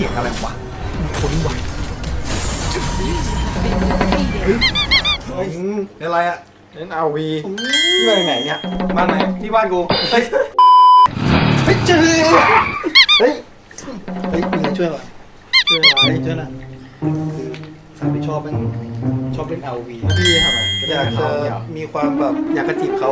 เสียงอะไรวะมีคนวะเฮ้ยเป็นอะไรอะเล่นอาวีที่มาจากไหนเนี่ยบ้านไหนที่บ้านกูเฮ้ยเฮ้ยเจอเฮ้ยเฮ้ยมีอะไรช่วยหน่อยเจออะไรเฮ้ยช่วยหน่อยคือสาวที่ชอบเป็นชอบเล่น RV พี่ทำไมอยากจะเดียวมีความแบบอยากกระจีบเขา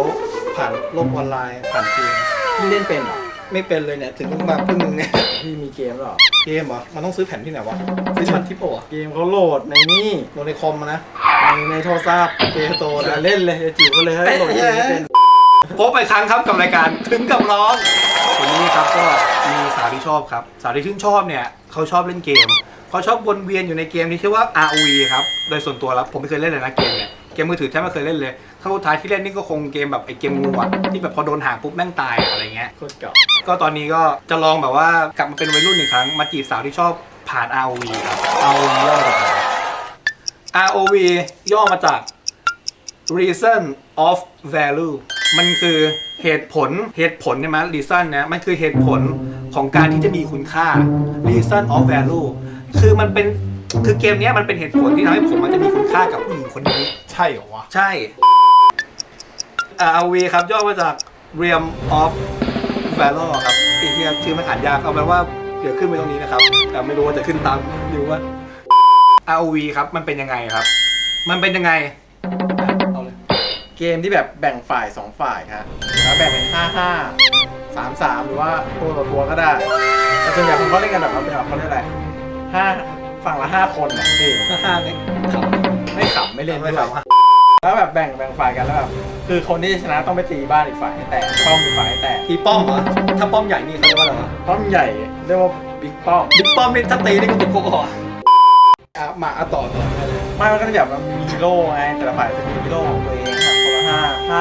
ผ่านโลกออนไลน์ผ่านเกมพี่เล่นเป็นเหรอ ไม่เป็นเลยเนี่ย ถึงต้องมาพึ่งมึงเนี่ย พี่มีเกมเหรอ เกมเหรอ มันต้องซื้อแผ่นที่ไหนวะ ซื้อมันทิปโปอะเกมเขาโหลดในนี่โหลดในคอมมานะ ในในโทรศัพท์เกมโตอย่านะ เล่นเลยจะจิ๋วก็เลยให้โหลดเกมไม่เป็นพบไปครั้งครับกับรายการถึงกับร้องวันนี้ครับก็มีสาวที่ชอบครับ สาวที่ชื่นชอบเนี่ยเขาชอบเล่นเกมเขาชอบวนเวียนอยู่ในเกมที่ชื่อว่า ROV ครับ โดยส่วนตัวแล้วผมไม่เคยเล่นเลยนะเกมเนี่ย เกมมือถือแทบไม่เคยเล่นเลยค รั้งสุดท้ายที่เล่นนี่ก็คงเกมแบบไอ้เกมงูอะที่แบบพอโดนหางปุ๊บแม่งตายอะไรเงี้ย โคตรเก่าก็ตอนนี้ก็จะลองแบบว่ากลับมาเป็นวัยรุ่นอีกครั้งมาจีบสาวที่ชอบผ่าน ROV ครับเอาย่อจากไหน ROV ย่อมาจาก reason of value มันคือเหตุผลเหตุผลเนี่ยมั้ย reason เนี่ยมันคือเหตุผลของการที่จะมีคุณค่า reason of value คือมันเป็นคือเกมเนี้ยมันเป็นเหตุผลที่ทำให้ผมมันจะมีคุณค่ากับผู้หญิงคนนี้ ใช่เหรอวะ ใช่ ROV ครับย่อมาจาก realm of valor ครับไอ้เหี้ยชื่อมันอ่านยากเอาเป็นว่าเดี๋ยวขึ้นไปตรงนี้นะครับ แต่ไม่รู้ว่าจะขึ้นตามหรือว่า ROV ครับมันเป็นยังไงครับ มันเป็นยังไงอะเอาเลยเกมที่แบบแบ่งฝ่ายสองฝ่ายครับแล้วแบ่งเป็นห้าห้าสามสามหรือว่าตัวต่อตัวก็ได้แต่ส่วนใหญ่คนเขาเล่นกันแบบว่าเป็นแบบเขาเรียกอะไรห้าฝั่งละห้าคนอะพี่ห้าเนี่ยขำไม่ขำไม่เล่นไม่ด้วยขำอะ แล้วแบบแบ่งแบ่งฝ่ายกันแล้วแบบคือคนที่จะชนะต้องไปตีบ้านอีกฝ่ายให้แตกป้อมอีกฝ่ายให้แตกตีป้อมเหรอ ถ้าป้อมใหญ่นี่เขาเรียกว่าอะไรวะป้อมใหญ่เรียกว่าบิ๊กป้อมบิ๊กป้อมนี่ถ้าตีนี่ก็ติดคุกอะอะมาอะต่อต่อได้เลยไม่มันก็จะแบบมันมีฮีโร่ไงแต่ละฝ่ายจะมีฮีโร่ของตัวเองครับคนละห้าห้า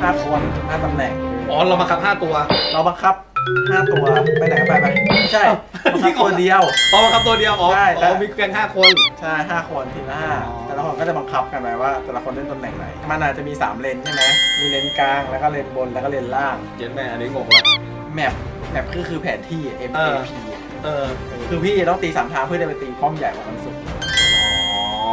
ห้าคนห้าตำแหน่ง อ๋อเรามาขับห้าตัว เราบังคับห้าตัวไปไหนก็ไปไปไม่ใช่เอ้าบังคับตัวเดียว อ๋อมาขับตัวเดียว อ๋อใช่แต่ อ๋อมีแก๊งห้าคน ใช่ห้าคนทีละห้าอ๋อแต่ละคนก็จะบังคับกันไปว่า แต่ละคนเล่นตำแหน่งไหน มันอาจจะมี 3 เลนใช่ไหมมีเลนกลางแล้วก็เลนบนแล้วก็เลนล่าง เย็นแม่อันนี้งงละแมปแมปคือคือแผนที่ M เอ A อ P เออคือพี่ต้องตีสามทางเพื่อจะไปตีป้อมใหญ่กว่านั้นสุดอ๋อ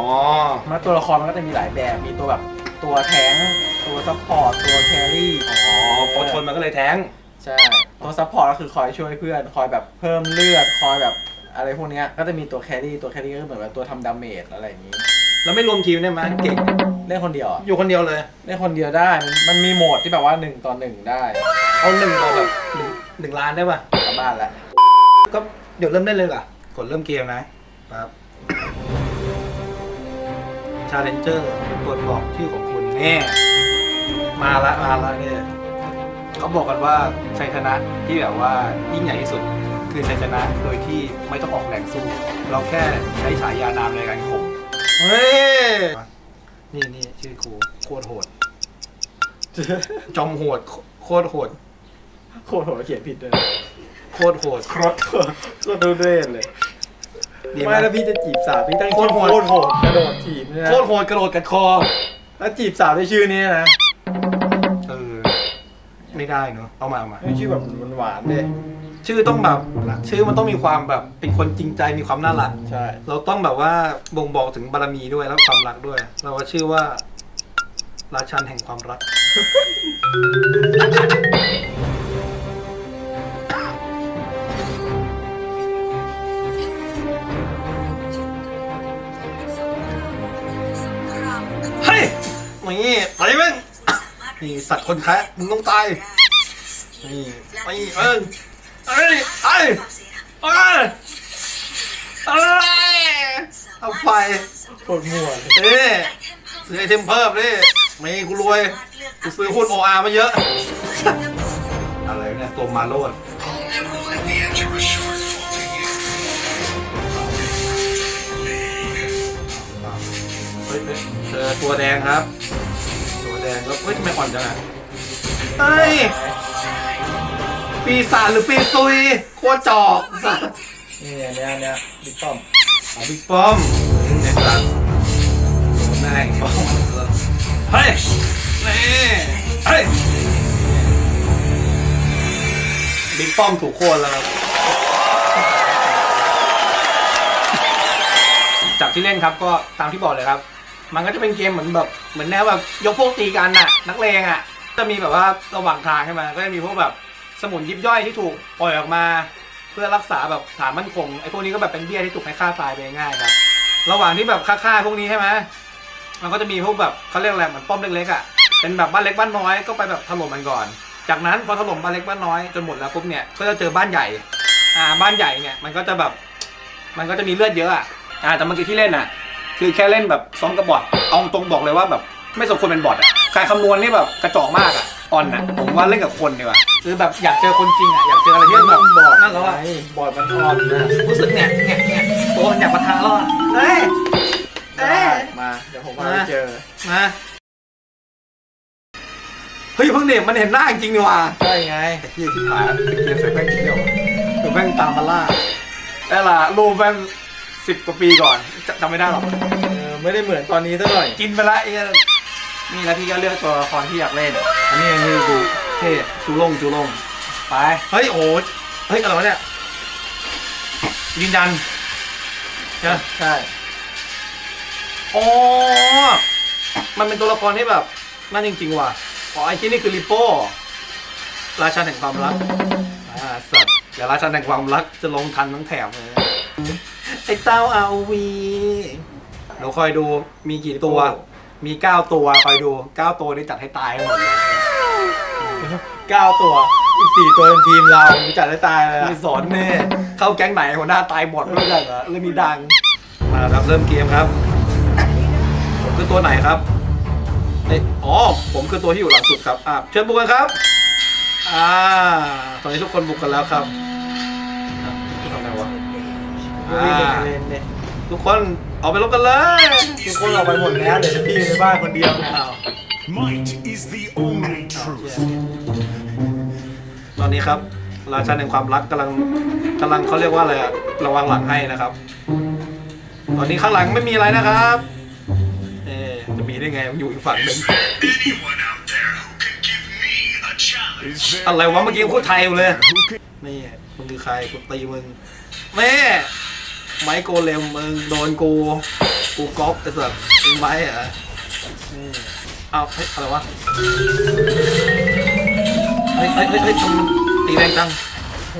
มาตัวละครมันก็จะมีหลายแบบมีตัวแบบตัวแทงค์ตัวซัพพอร์ตตัวแครี่อ๋อพอชนมันก็เลยแท้งใช่ตัวซัพพอร์ตก็คือคอยช่วยเพื่อน คอยแบบเพิ่มเลือด คอยแบบ อะไรพวกเนี้ยก็จะมีตัวแครี่ตัวแครี่ก็เหมือนแบบตัวทำดาเมจอะไรอย่างนี้ แล้วไม่รวมทีมได้ไหมเก่ง เล่นคนเดียวอะอยู่คนเดียวเลย เล่นคนเดียวได้มันมันมีโหมดที่แบบว่าหนึ่งต่อหนึ่งได้เอาหนึ่งต่อแบบหนึ่งหนึ่งล้านได้ป่ะ กลับบ้านแล้วก็เดี๋ยวเริ่มเล่นเลยล่ะ กดเริ่มเกมนะครับ Challenger กดบอกชื่อของคุณแน่มาละมาละเนี่ยเขาบอกกันว่าชัยชนะที่แบบว่ายิ่งใหญ่ที่สุด คือชัยชนะโดยที่ไม่ต้องออกแรงสู้ เราแค่ใช้ฉายานามในการข่มเฮ้ย นี่นี่ชื่อครูโคตรโหด จอมโหดโคตรโหด โคตรโหดเขียนผิดเลยโคตรโหดโคตรโหดโคตรดูเด่นเลยดีไหมไม่แล้วพี่จะจีบสาวพี่ตั้งโคตรโหดโคตรโหดกระโดดถีบเนี่ยนะโคตรโหดกระโดดกัดคอ แล้วจีบสาวด้วยชื่อนี้นะเออ ไม่ได้เนอะเอามาเอามาไม่ชื่อแบบมันหวานๆเลยชื่อต้องแบบชื่อมันต้องมีความแบบเป็นคนจริงใจมีความน่ารัก ใช่ เราต้องแบบว่าบ่งบอกถึงบารมีด้วยแล้วความรักด้วย เราว่าชื่อว่า ราชันแห่งความรัก เฮ้ยนี่ไปแม่ง นี่สัตว์คนแคะมึงต้องตายนี่ไปเอิ้นเอ้ยไอ้เอ้ยเอ้ยเอาไฟโคตรมั่วเอ้ยซื้อไอเทมเพิ่มดิไม่กูรวย กูซื้อหุ้นโออาร์มาเยอะ อะไรเนี่ยตัวมาโลดเฮ้ยเฮ้ยเจอตัวแดงครับ งแล้วเฮ้ยทำไมอ่อนจังอะเฮ้ย ปีศาจหรือปีซุย โคตรจอกสัตว์นี่อันเนี้ยอันเนี้ยบิ๊กป้อมเอาบิ๊กป้อมไอ้สัตว์โดนแม่งป้อมเฮ้ยนี่เฮ้ยบิ๊กป้อมถูกโค่นแล้วครับจากที่เล่นครับก็ตามที่บอกเลยครับ มันก็จะเป็นเกมเหมือนแบบเหมือนแนวแบบยกพวกตีกันน่ะ นักเลงอะจะมีแบบว่าระหว่างทางใช่ไหมก็จะมีพวกแบบสมุนยิบย่อยที่ถูกปล่อยออกมา เพื่อรักษาแบบฐานมั่นคงไอ้พวกนี้ก็แบบเป็นเบี้ยที่ถูกให้ฆ่าตายไปง่ายครับระหว่างที่แบบฆ่าๆพวกนี้ใช่ไหมมันก็จะมีพวกแบบเขาเรียกอะไรเหมือนป้อมเล็กๆอะเป็นแบบบ้านเล็กบ้านน้อยก็ไปแบบถล่มมันก่อน จากนั้นพอถล่มบ้านเล็กบ้านน้อยจนหมดแล้วปุ๊บเนี่ยก็จะเจอบ้านใหญ่อ่าบ้านใหญ่เนี่ยมันก็จะแบบมันก็จะมีเลือดเยอะอะอ่าแต่เมื่อกี้ที่เล่นอะ คือแค่เล่นแบบซ้อมกับบอทเอาตรงบอกเลยว่าแบบไม่สมควรเป็นบอทอะการคำนวณนี่แบบกระจอกมากอะอ่อนอะผมว่าเล่นกับคนดีกว่าคือแบบอยากเจอคนจริงอะอยากเจออะไรที่มันแบบบอดนั่นแล้วอะไงบอดมันอ่อนนะรู้สึกเนี่ยเนี่ยเนี่ยตัวมันอยากปะทะแล้วอะเฮ้ยเอ๊ะมาเดี๋ยวผมพาไปเจอมาเฮ้ยเพิ่งเด็มันเห็นหน้าจริงๆนี่ว่ะใช่ไงไอ้เหี้ยที่ผ่านเป็นเกมใส่แป้งจริงเดียวคือแป้งตามมาล่าแต่ละรูปแป้ง สิบกว่าปีก่อนจจำไม่ได้หรอก เออไม่ได้เหมือนตอนนี้ซะหน่อย กินไปละไอ้เหี้ยนี่แล้วพี่ก็เลือกตัวละครที่อยากเล่น อันนี้อันนี้ดูเท่จูลงจูลงไป เฮ้ยโอ้ยเฮ้ยอะไรวะเนี่ยยืนยันใช่ไหมใช่อ๋อมันเป็นตัวละครที่แบบนั่นจริง ๆ ว่ะอ๋อไอ้ที่นี่คือลิโป้ราชาแห่งความรักอ่าสัตว์เดี๋ยวราชาแห่งความรักจะลงทันทั้งแถบเลย ไอ้เต้าอาวีเดี๋ยวคอยดูมีกี่ตัว มีเก้าตัวคอยดูเก้าตัวนี่จัดให้ตายให้หมดเลยเก้าตัวอีกสี่ตัวเป็นทีมเรามีจัดได้ตายเลยอะไม่สอนแน่เข้าแก๊งไหนหัวหน้าตายหมดไม่ได้เหรอเรื่องนี้ดังมาครับเริ่มเกมครับ ผมคือตัวไหนครับเอ้ยอ๋อผมคือตัวที่อยู่หลังสุดครับอะเชิญบุกกันครับ อ่า ตอนนี้ทุกคนบุกกันแล้วครับอะทำไงวะ วิ่งเล่นเล่นเนี่ยทุกคนออกไปรบกันเลยทุกคนเราไปหมดแล้วเดี๋ยวพี่อยู่ในบ้านคนเดียวเนี่ยอ้าว Might is the only truth. ตอนนี้ครับ ราชาแห่งความรักกำลังกำลังเขาเรียกว่าอะไรอะระวังหลังให้นะครับ ตอนนี้ข้างหลังไม่มีอะไรนะครับเอ๊ะจะมีได้ไงมันอยู่อีกฝั่งหนึ่ง Anyone out there who can give me a challenge? อะไรวะเมื่อกี้พูดไทยอยู่เลย นี่มึงคือใครกูตีมึงแม่ ไม้โกเลมมึงโดนกูกูก๊อปไอ้สัสมึงไม้เหรอนี่เอาเฮ้ยอะไรวะเฮ้ยเฮ้ยเฮ้ยเฮ้ยทำไมมันตีแรงจัง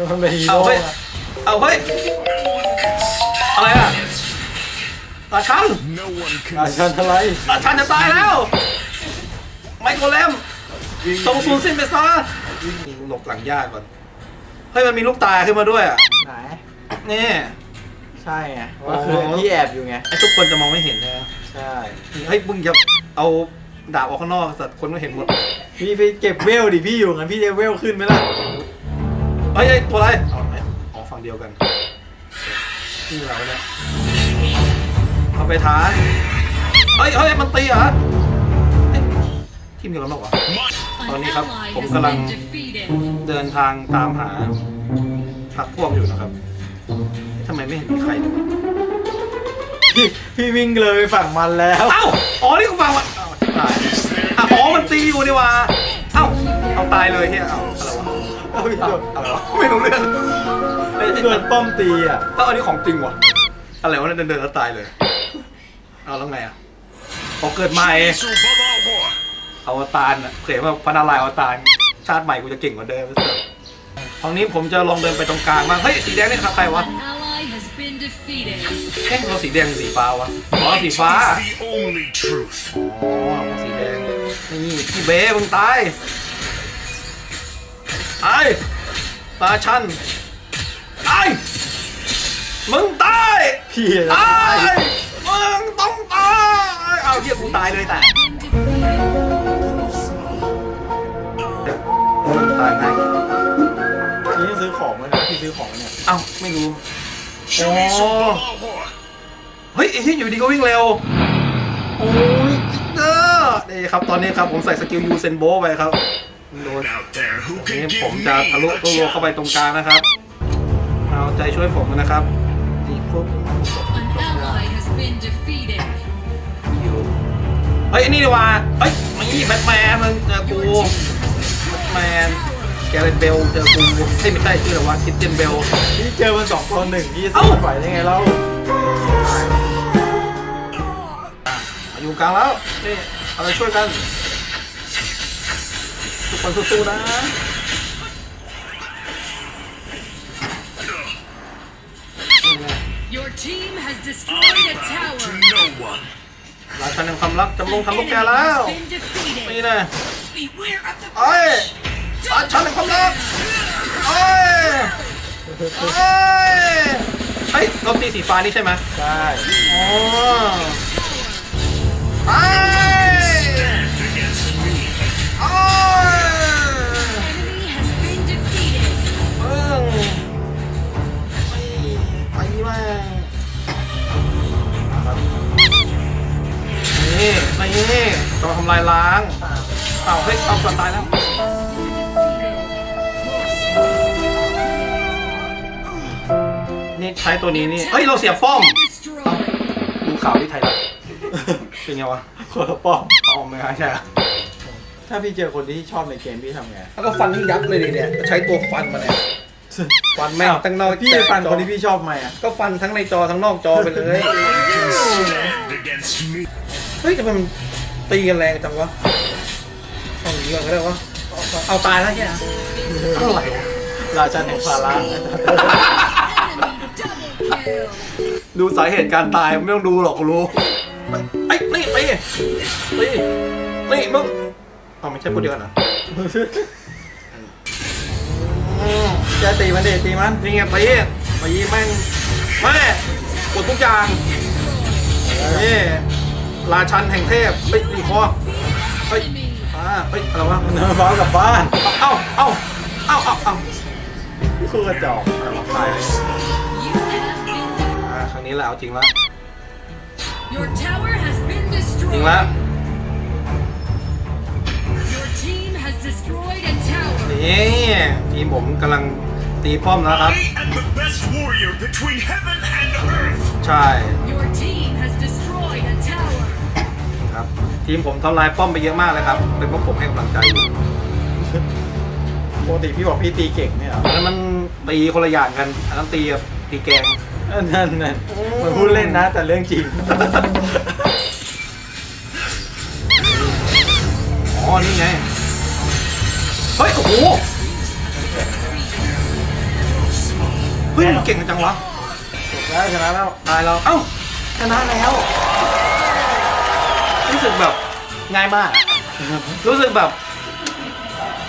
มันเป็นฮีเอาโร่เฮ้ย อะเอาเฮ้ย อะไรอะราชัน No one อา can ชันทลายราชันจะตายแล้ว ไมโครเลมตรงศูนย์สิ้นไปซะนี่หลบหลังยากก่อน เฮ้ย มันมีลูกตาขึ้นมาด้วยอะ ไหนนี่ ใช่ไงว่าคือที่แอบอยู่ไงไอ้ทุกคนจะมองไม่เห็นนะใช่นี่เฮ้ยมึงจะเอาดาบออกข้างนอกสัตว์คนก็เห็นหมดพี่ไปเก็บเวลดิพี่อยู่งั้นพี่จะเวลขึ้นไหมล่ะเฮ้ยเฮ้ยตัวอะไรเอาไหนอ๋อฝั่งเดียวกันนี่อะไรวะเนี่ยเอาไปท้ายเฮ้ยเฮ้ยมันตีเหรอเอ๊ะทีมเดียวกันหรอวะตอนนี้ครับผมกำลังเดินทางตามหาพักพวกอยู่นะครับทำ ไมไม่เห็นมีใครเลยวะพี่พี่วิ่งเลยไปฝั่งมันแล้ว เอ้าอ๋อนี่กูฟังวะเอ้าตายอะอ๋อมันตีอยู่นี่วะเอ้าเอาตายเลยเฮียเอ้าอะไรวะเอาพี่เอ้าโดนอะไรวะไม่รู้เรื่องเอ้ยโดนป้อมตีอะถ้าอันนี้ของจริงวะอะไรวะเนี่ยเดินเดินแล้วตายเลยเอาแล้วไงอะพอเกิดใหม่ Subalawa. อวตารอะเขียนว่าพระนารายณ์อวตารชาติใหม่กูจะเก่งกว่าเดิมเสิร์ฟตรงนี้ผมจะลองเดินไปตรงกลางบ้างเฮ้ยสีแดงนี่ครับใครวะ An ally has been defeated. เอ๊ะเราสีแดงหรือสีฟ้าวะอ๋อสี Might ฟ้า is the only truth. อ๋อสีแดงนี่พี่เบ้มึงตายไอ้ตาชันไอ้มึงตายพี่อะตายมึงต้องตายเอาเฮียกูตายเลยแต่ Been defeated. ตายไงพี่ซื้อของไหมนะพี่ซื้อของเนี่ยเอ้าไม่รู้ อ๋อ Subalawa. เฮ้ยไอ้ที่อยู่ดีก็วิ่งเร็ว โอ้ยจิ๊กเกอร์นี่ครับตอนนี้ครับผมใส่สกิลยูเซนโบไปครับโดน Out there who ที can นี้ give ผม me จะทะลุ a ตัวโลเข้าไปตรงกลางนะครับ เอาใจช่วยผมนะครับนี่ปุ๊บ An ally has been defeated. อยู่เฮ้ยไอ้นี่ดีกว่าเฮ้ยนี่แบทแมนมึงเจอกูแบทแมน แกเรนเบลเจอกูเฮ้ยไม่ใช่ชื่ออะไรวะคิดเจนเบล พี่เจอมันสองคนหนึ่งพี่เอ้า สู้ไหวได้ไงเล่าอยู่กลางแล้วนี่เอาไปช่วยกัน ทุกคนสู้ๆนะ Your team has destroyed a tower. No one. ราชันแห่งความรักจำลงทำลูกแกแล้ว Been defeated. นี่นะ Beware of the เอ้ย ราชันแห่งความรักเอ้ยเอ้ยเฮ้ยเราตีสีฟ้านี่ใช่ไหมใช่อ๋อไอ้ยโอ้ยเบิ้งไปไปม่งนี่นี่จอทำลายล้าง เอาเฮ้ยเอาก่อนตายแล้ว นี่ใช้ตัวนี้นี่เฮ้ยเราเสียป้อม Destroyed. ดูข่าวที่ไทยรัฐ เป็นไงวะคนละป้อมป้อมไหมฮะใช่อะถ้าพี่เจอคนที่ชอบในเกมพี่ทำไงแล้วก็ฟันที่ยับเลยดิเนี่ยใช้ตัวฟันมาเนี่ยฟันแม่งตั้งนอกพี่ฟันคนที่พี่ชอบไหมอะก็ฟันทั้งในจอทั้งนอกจอไปเลย Stand against me. เฮ้ยทำไมมันตีกันแรงจังวะเอาอย่างนี้ก่อนก็ได้วะเอาเอาตายแล้วเนี่ยอะไรวะราชันแห่งภาระ Enemy double kill. ดูสาเหตุการตายไม่ต้องดูหรอกกูรู้ไอ้ยนี่ตีตีนี่มึงเอาไม่ใช่พูดเดียวกันเหรออืมจะตีมันเดตีมันนี่ไงตีตีแม่งแม่กดทุกอย่างนี่ราชันแห่งเทพเฮ้ยรีคอร์เฮ้ย Enemy. อ่าเฮ้ยอะไรวะเนื้อฟ้ากลับบ้าน เอ้าเอ้าเอ้าเอ้าเอ้าคู่กระจอกตาย You have ครั้งนี้แหละเอาจริงแล้ว Your tower has been จริงแล้ว destroyed. Your team has destroyed a tower. นี่ทีมผมกำลังตีป้อมแล้วครับ I am the best warrior between heaven and earth. ใช่ Your team has destroyed a tower. ครับ ทีมผมทำลายป้อมไปเยอะมากเลยครับ เป็นเพราะผมให้กำลังใจอยู่ปกติพี่บอกพี่ตีเก่งเนี่ยเหรออันนั้นมันตีคนละอย่างกันอันนั้นตีกับตีแกงเออ นั่นนั่นเหมือนพูดเล่นนะ แต่เรื่องจริง อ๋อ นี่ไง เฮ้ย โอ้โห เฮ้ยมันเก่งจังวะจบแล้วชนะแล้ว ตายแล้ว เอ้า ชนะแล้ว รู้สึกแบบง่ายมากอะรู้สึกแบบ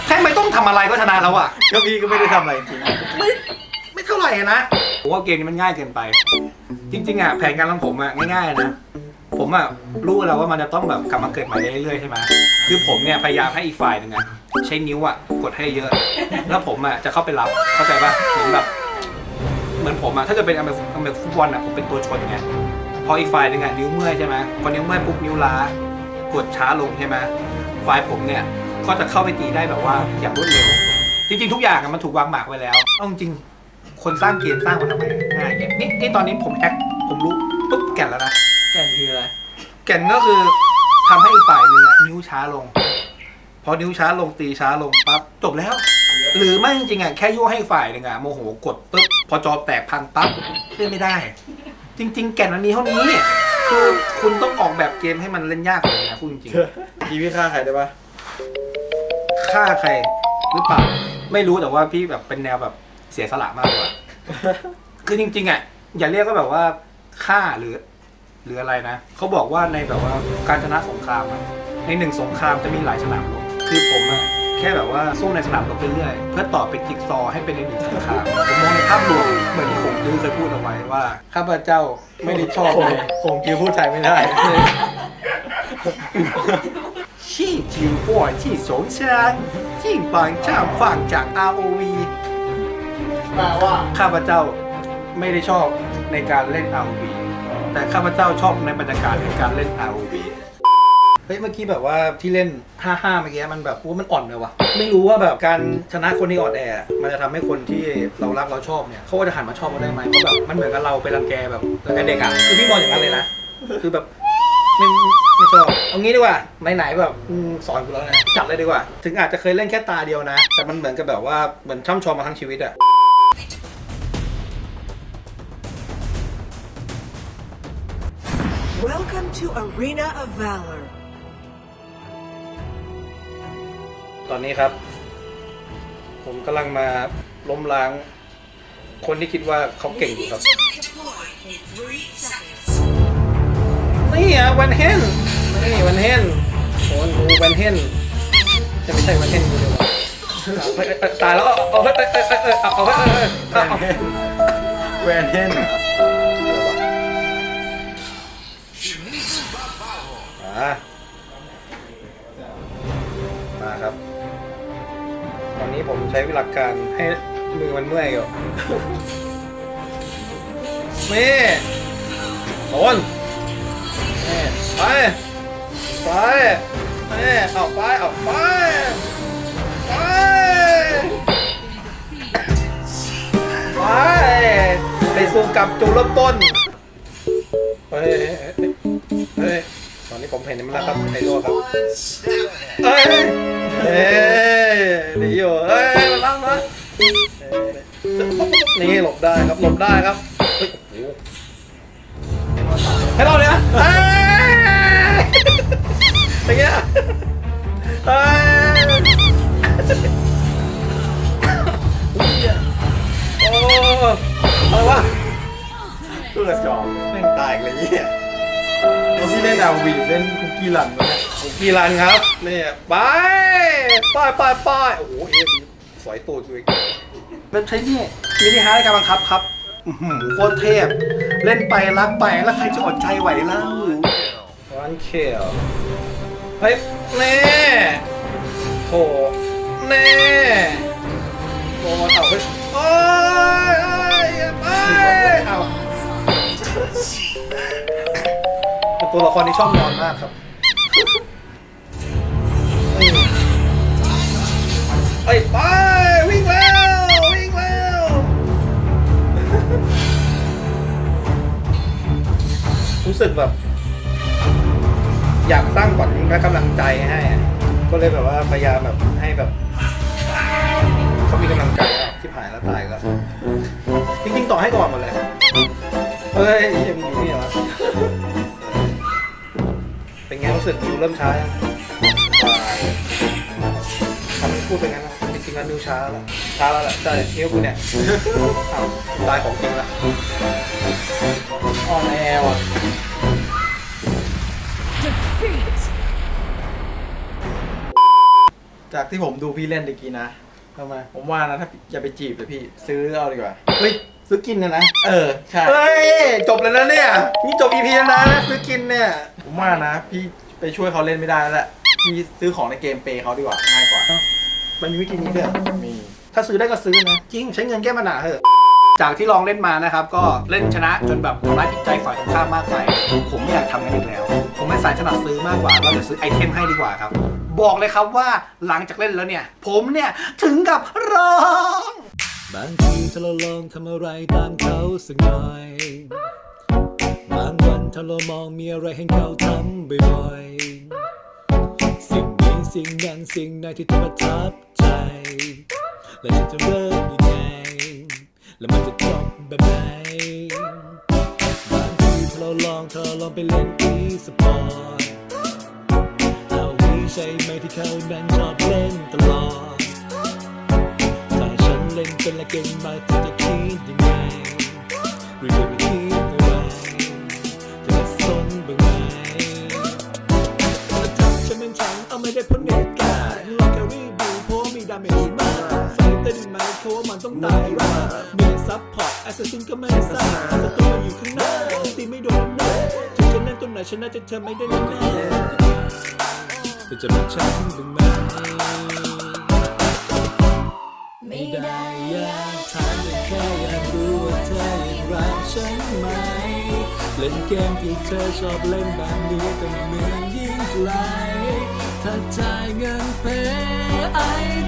แค่ไม่ต้องทำอะไรก็ชนะแล้วอะ ก็พี่ก็ไม่ได้ทำอะไรจริงไม่ไม่เท่าไหร่อะนะ ผมว่าเกมนี้มันง่ายเกินไป จริง ๆอะแผนการของผมอะง่ายๆนะ ผมอะรู้แล้วว่ามันจะต้องแบบกลับมาเกิดใหม่เรื่อยๆใช่ไหมคือผมเนี่ยพยายามให้อีกฝ่ายหนึ่งอะใช้นิ้วอะกดให้เยอะ แล้วผมอะจะเข้าไปรับเข้าใจป่ะเหมือนแบบเหมือนผมอะถ้าเกิดเป็นอเมริอเมริฟุตบอลอะผมเป็นตัวชนไงพออีกฝ่ายหนึ่งอะนิ้วเมื่อยใช่ไหมพอนิ้วเมื่อยปุ๊บนิ้วล้ากดช้าลงใช่ไหมฝ่ายผมเนี่ยก็จะเข้าไปตีได้แบบว่าอย่างรวดเร็ว จริงๆ ทุกอย่างมันถูกวางหมากไว้แล้วเอาจริง คนสร้างเกมสร้างมาทำไมง่ายอย่างนี่นี่ตอนนี้ผมแฮกผมรู้ปุ๊บแก่นแล้วนะ แก่นคืออะไร แก่นก็คือทำให้อีกฝ่ายหนึ่งอะนิ้วช้าลง พอนิ้วช้าลงตีช้าลงปั๊บจบแล้ว หรือไม่จริงๆอะแค่ยั่วให้อีกฝ่ายหนึ่งอะโมโหกดปุ๊บพอจอแตกพังปั๊บเล่นไม่ได้ จริง ๆ แก่นมันมีเท่านี้คือคุณต้องออกแบบเกมให้มันเล่นยากกว่านี้นะพูดจริงๆพี่พี่ฆ่าใครได้ปะฆ่าใครหรือเปล่าไม่รู้แต่ว่าพี่แบบเป็นแนวแบบ เสียสละมากกว่า คือจริง ๆอะอย่าเรียกว่าแบบว่าฆ่าหรือ หรืออะไรนะเขาบอกว่าในแบบว่าการชนะสงครามอะในหนึ่งสงครามจะมีหลายสนามรบคือผมอะแค่แบบว่าสู้ในสนามรบไปเรื่อยเพื่อต่อเป็นจิ๊กซอว์ให้เป็นในหนึ่งสงครามผมมองในภาพรวมเหมือนที่คงจื้อเคยพูดเอาไว้ว่าข้าพเจ้าไม่ได้ชอบคงเลยคงคิวพูดไทยไม่ได้ ที่จิวป่วยที่สงชานยิ่งบางเจ้าฝั่งจาก ROV แปลว่าข้าพเจ้าไม่ได้ชอบในการเล่น ROV แต่ข้าพเจ้าชอบในบรรยากาศในการเล่น ROV เฮ้ยเมื่อกี้แบบว่าที่เล่น 5-5 เมื่อกี้มันแบบว่ามันอ่อนเลยวะไม่รู้ว่าแบบการชนะคนที่อ่อนแอ มันจะทำให้คนที่เรารักเราชอบเนี่ยเขาก็จะหันมาชอบเราได้ไหมเพราะแบบมันเหมือนกับเราไปรังแกแบบรังแกเด็กอะคือพี่มองอย่างนั้นเลยนะ คือแบบไม่ไม่ชอบเอางี้ดีกว่าไหนๆแบบอืมสอนกูแล้วนะจัดเลยดีกว่า ถึงอาจจะเคยเล่นแค่ตาเดียวนะ แต่มันเหมือนกับแบบว่าเหมือนช่ำชองมาทั้งชีวิตอะ Welcome to Arena of Valor. ตอนนี้ครับ ผมกำลังมาล้มล้าง คนที่คิดว่าเขาเก่งอยู่ครับ นี่อะวันเฮนนี่วันเฮนโอนดูวันเฮนจะไม่ใช่วันเฮนกูเลยวะเอ้ยเอ้ยเอ้ยตายแล้วเอาเอาเฮ้ยเอ้ยเอ้ยเอ้ยเอ้ยเอาเอาเฮ้ยเอ้ยเอ้ยแวเอานเฮนแวนเฮน เหรออ่ามาครับ ตอนนี้ผมใช้หลักการให้มือมันเมื่อยอยู่นี่โอนนี่ไปไปนี่เอาไปเอาไปไปไปไปสู่กับจุดเริ่มต้น เฮ้ยเฮ้ยเฮ้ตอนนี้ผมเห็นมันแล้วครับไอโร่ครับเฮ้ยเฮ้ยหนีอยู่เฮ้ยมันล่างมานี่หลบได้ครับหลบได้ครับเฮ้ยโอ้โหให้เราเนี่ยเฮ้ยเป็นไงเฮ้ยโอ้อะไรวะ เพื่อกระจอกแม่งตายอีกเลยเนี่ยแล้วพี่เล่นดาววีเล่นคุกกี้รันมาเนี่ยกีรันครับนี่ไปไปไปไปโอ้โหเอ็มสอยตูดกูอีกเว็บใช้นี่มินิฮาร์ดการบังคับครับอื้อหือโคตรเทพ เล่นไปรักไปแล้วใครจะอดใจไหวเล่าวันเคลเฮ้ยแน่โถแน่โอ้เอาเฮ้ยโอ้ยโอ้ยไป เอา ตัวละครนี้ชอบนอนมากครับเอ้ยไปวิ่งแล้ววิ่งแล้วรู้สึกแบบ อยากสร้างขวัญและกำลังใจให้อะก็เลยแบบว่าพยายามแบบให้แบบเขามีกำลังใจที่ผ่านแล้วตายแล้วจริงๆต่อให้ก่อนหมดเลย ฮ้ยยังมีอยู่นี่เหรอ เป็นไงรู้สึกอยู่เริ่มช้ายังทำให้พูดไปงั้นนะจริงๆแล้วนิ้วช้าแล้วช้าแล้วแหละใช่นิ้วกูเนี่ยเอาตายของจริงละออนแอร์ว่ะ Defeat. จากที่ผมดูพี่เล่นตะกี้นะ ทำไม ผมว่านะถ้าจะไปจีบเลยพี่ ซื้อเอาดีกว่า เฮ้ย ซื้อกินนะนะ เออ ใช่ เฮ้ย จบแล้วนะเนี่ย นี่จบ EP แล้วนะ ซื้อกินเนี่ย ผมว่านะ พี่ไปช่วยเขาเล่นไม่ได้แล้วแหละพี่ซื้อของในเกมเปย์เขาดีกว่า ง่ายกว่า มันมีวิธีนี้ด้วยเหรอมี ถ้าซื้อได้ก็ซื้อนะ จริง ใช้เงินแก้ปัญหาเถอะ จากที่ลองเล่นมานะครับ ก็เล่นชนะจนแบบทำร้ายจิตใจฝ่ายตรงข้ามมากไป ผมไม่อยากทำกันอีกแล้ว ผมเป็นสายถนัดซื้อมากกว่า เราจะซื้อไอเทมให้ดีกว่าครับ บอกเลยครับว่าหลังจากเล่นแล้วเนี่ย ผมเนี่ยถึงกับร้อง บางทีถ้าเราลองทำอะไรตามเขาสักหน่อย บางวันถ้าเรามองมีอะไรให้เขาทำบ่อยๆ สิ่งนี้สิ่งนั้นสิ่งไหนที่เธอประทับใจ และฉันจะเริ่มยังไง และมันจะจบแบบไหน บางทีถ้าเราลองเธอลองไปเล่นอีสปอร์ตเอาวีใช่ไหมที่เขานั้นชอบเล่นตลอด เล่นเป็นละเก่งมาเธอจะคิดยังไงหรือจะไม่คิดอะไรเธอจะสนบ้างไหมแล้วถ้าฉันเป็นฉันเอาไม่ได้พ้นเนตการลองแครี่บูเพราะมีดาเมจมากไฟเต้นไหมเพราะว่ามันต้องตายว่ามีซับพอร์ตแอสซัสซินก็ไม่ทราบศัตรูอยู่ข้างหน้าตีไม่โดนแน่ถึงจะเล่นตัวไหนฉันน่าจะเธอไม่ได้แน่เธอจะเป็นฉันบ้างไหม ไม่ได้อยากถามแต่แค่อยากรู้ว่าเธอยังรักฉันไหม เล่นเกมที่เธอชอบเล่นแบบนี้แต่เหมือนยิ่งไกลถ้าจ่ายเงินเพย์ไอ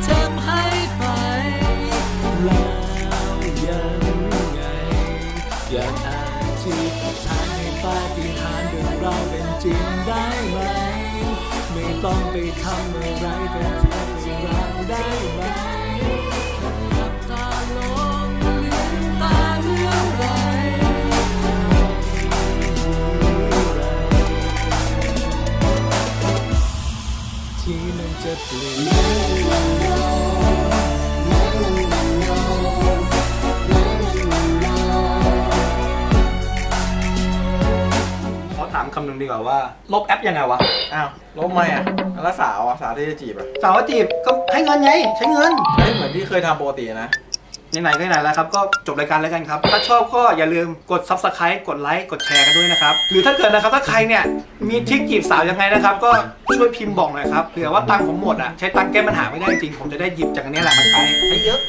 เทมให้ไปแล้วยังไงอยากอธิษฐานให้ปาฏิหาริย์เรื่องเราเป็นจริงได้ไหม ไม่ต้องไปทำอะไรแต่เธอจะรักได้ไหม จะเปลี่ยนขอถามคำหนึ่งดีกว่าว่า ลบแอปยังไงวะ อ้าวลบไม่อะแล้วสาวอะสาวที่จะจีบอะสาวจีบก็ให้เงินไง ใช้เงินไม่เหมือนที่เคยทำปกตินะ ไหนๆก็ไหนแล้วครับก็จบรายการแล้วกันครับ ถ้าชอบก็อย่าลืมกด subscribe กดไลค์กดแชร์กันด้วยนะครับ หรือถ้าเกิดนะครับถ้าใครเนี่ยมีทริคจีบสาวยังไงนะครับ ก็ช่วยพิมพ์บอกหน่อยครับเผื่อว่าตังค์ผมหมดอะใช้ตังค์แก้ปัญหาไม่ได้จริงผมจะได้หยิบจากอันนี้แหละมาใช้ให้เยอะ